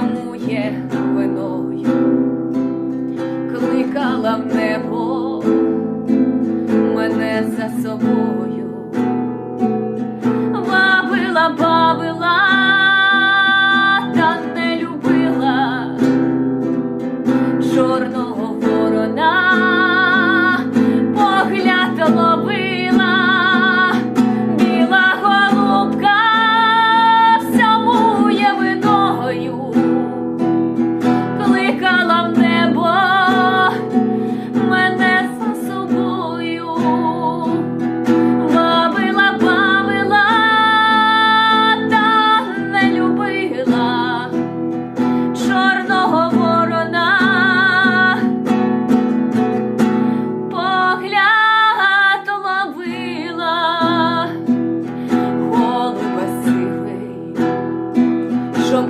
панує виною, кликала в небо мене за собою.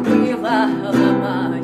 крила ламає.